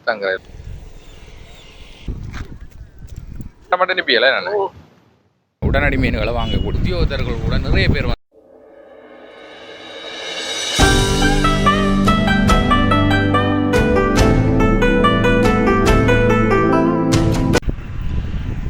அத்தங்க மட்டும் நிப்பியல நான். உடனடி மீன்களை வாங்கக்கூடிய உத்தியோகத்தர்கள் கூட நிறைய பேர்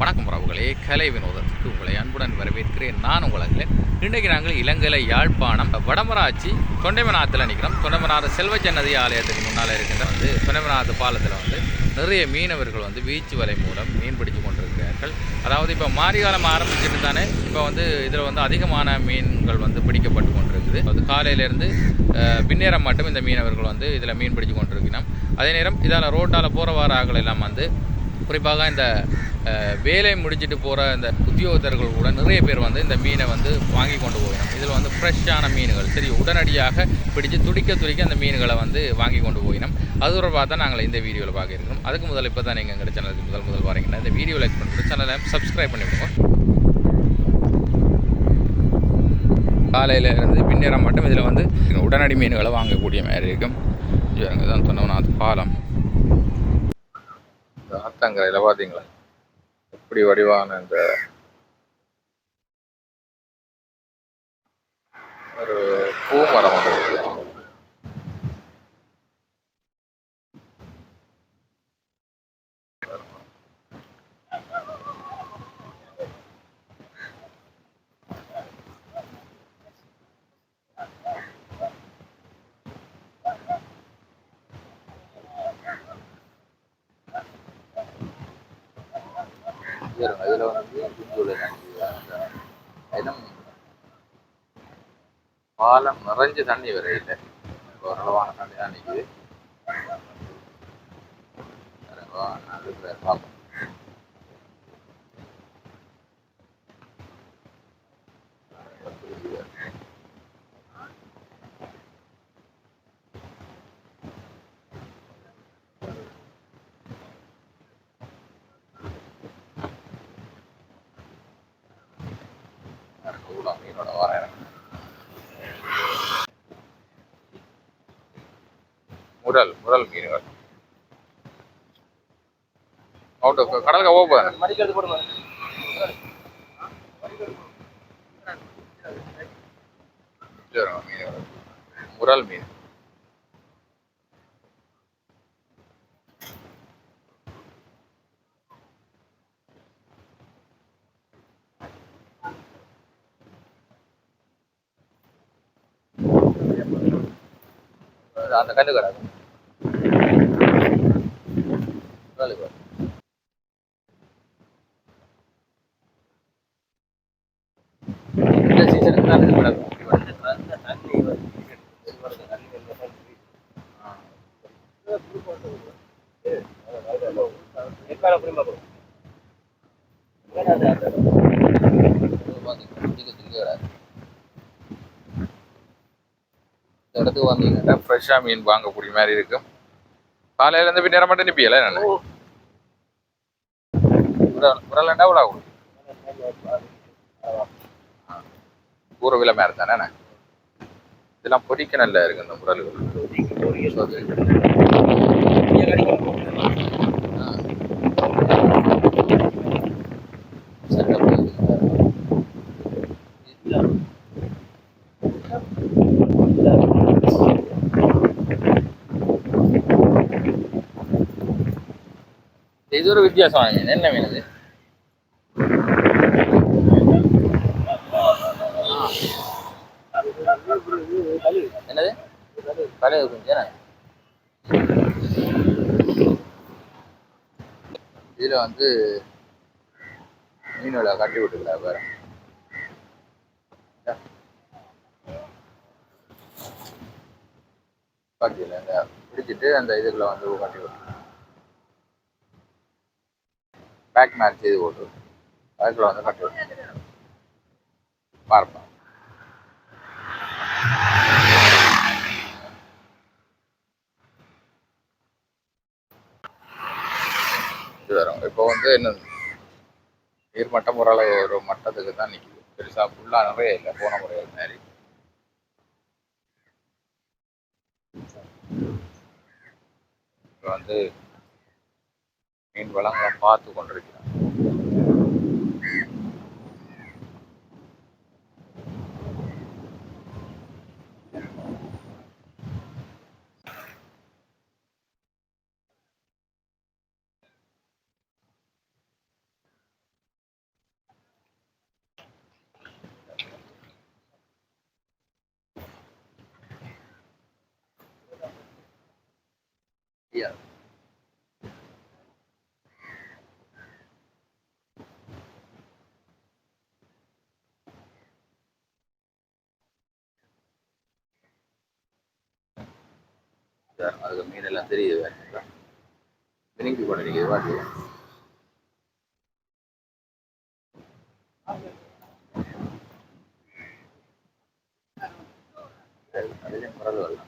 வணக்கம் உறவுகளே. கலை வினோதத்துக்கு உங்களை அன்புடன் வரவேற்கிறேன். நான் உங்களை இன்றைக்கு நாங்கள் இலங்கையில் யாழ்ப்பாணம். வடமராட்சி தொண்டைமனாத்தில் நிற்கிறோம். தொண்டைமனாறு செல்வச்சன்னதி ஆலயத்துக்கு முன்னால் இருக்கின்ற வந்து தொண்டைமனாத்து பாலத்தில் வந்து நிறைய மீனவர்கள் வந்து வீச்சு வலை மூலம் மீன் பிடிச்சு கொண்டிருக்கிறார்கள். அதாவது இப்போ மாரிகாலம் ஆரம்பிச்சுட்டு தானே இப்போ வந்து இதில் வந்து அதிகமான மீன்கள் வந்து பிடிக்கப்பட்டு கொண்டிருக்குது. அது காலையிலேருந்து பின்னேரம் மட்டும் இந்த மீனவர்கள் வந்து இதில் மீன் பிடிச்சு கொண்டிருக்கணும் அதே நேரம் இதால் ரோட்டால் போகிற வார எல்லாம் வந்து குறிப்பாக இந்த வேலை முடிச்சிட்டு போகிற இந்த உத்தியோகத்தர்கள் கூட நிறைய பேர் வந்து இந்த மீனை வந்து வாங்கி கொண்டு போயிடும் இதில் வந்து ஃப்ரெஷ்ஷான மீன்கள் சரி உடனடியாக பிடிச்சு துடிக்க துடிக்க அந்த மீன்களை வந்து வாங்கி கொண்டு போயினோம். அது ஒரு பார்த்தா நாங்கள் இந்த வீடியோவில் பார்க்கிருக்கோம் அதுக்கு முதல்ல இப்போ தான் நீங்கள் எங்கள் சேனலுக்கு முதல் முதல் வரீங்கன்னா இந்த வீடியோ லைக் பண்ணிட்டு சேனலை சப்ஸ்கிரைப் பண்ணிவிடுங்க. காலையில் இருந்து பின்னேறம் மட்டும் இதில் வந்து உடனடி மீன்களை வாங்கக்கூடிய மாதிரி இருக்கும். இது தான் சொன்னோம்னா அது பாலம். இந்த ஆத்தங்கரையில் பார்த்தீங்களா? எப்படி வடிவான இந்த ஒரு பூமரம் ஒன்று இருக்குது இதில் வந்து பாலம் நிறைஞ்சு தண்ணி வரையில ஓரளவான தண்ணி தான் நிற்குது பார்ப்போம். இவ்வளோ மீனோட முரல் முரல் மீன்கள் அவுட் கடலுக்கு ஓப்பன் மடிக்கிறது முரல் மீன் அந்த மீன். அந்த கண்ணு கடை இந்த சீசனுக்கு தான் இது இடத்துக்கு வந்தீங்கன்னா ஃப்ரெஷ்ஷாக மீன் வாங்கக்கூடிய மாதிரி இருக்கும். காலையில இருந்து பின்னேரம் மட்டும் நிப்பியல நான் உரலண்டா ஆகும் ஊற விலை மேலே தானே இதெல்லாம் பொடிக்க நல்லா இருக்கு இந்த முரல்கள் இது ஒரு வித்தியாசமான மீன் என்ன மீன் இது என்னது? கலை குஞ்சு இதில் வந்து மீனோட கட்டி விட்டுக்கிறா பாரு. பாத்தியில இந்த. பிடிச்சிட்டு அந்த இதுக்குள்ள வந்து கட்டி விட்டு பேக் மேட்ச் செய்து போட்டு அதுக்குள்ள வந்து கட்டு விட்டு பார்ப்போம் இது வரும் இப்போ வந்து என்ன நீர்மட்டம் ஓரளவு ஒரு மட்டத்துக்கு தான் நிற்கிது பெருசாக ஃபுல்லாக நிறைய இல்லை போன முறை மாதிரி இப்போ வந்து மீன் வளங்களை பார்த்து கொண்டிருக்கிறோம் Yeah. சார் அதுக்கு மீன் எல்லாம் தெரியுது வேற மினிங்கி கொண்டு வாட்டி அதுலேயும் குரல் வரலாம்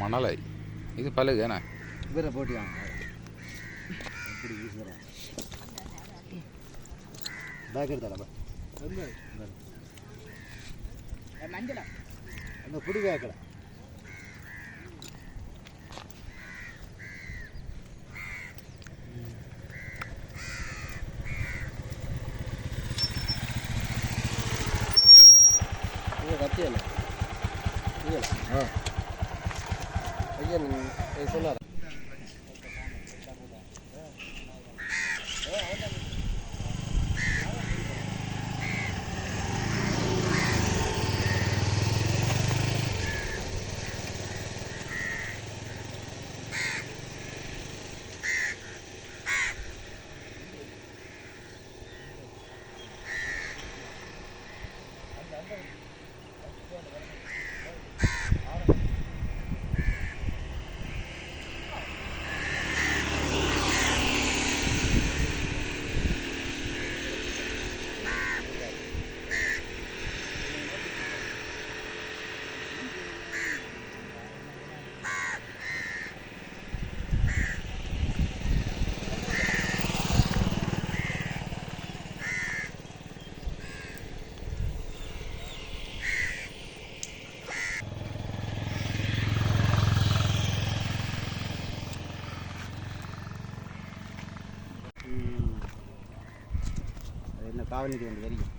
மணலை. இது பழுகு என்ன? இவரை போட்டியாங்க. எப்படி வீசுகிறோம் பேக் எடுத்தாடா அந்த புடி பேக்கில். ஐயன் சொன்னார் அது என்ன காவல் வந்து தெரியும்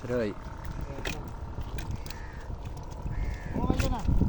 சரி ஓ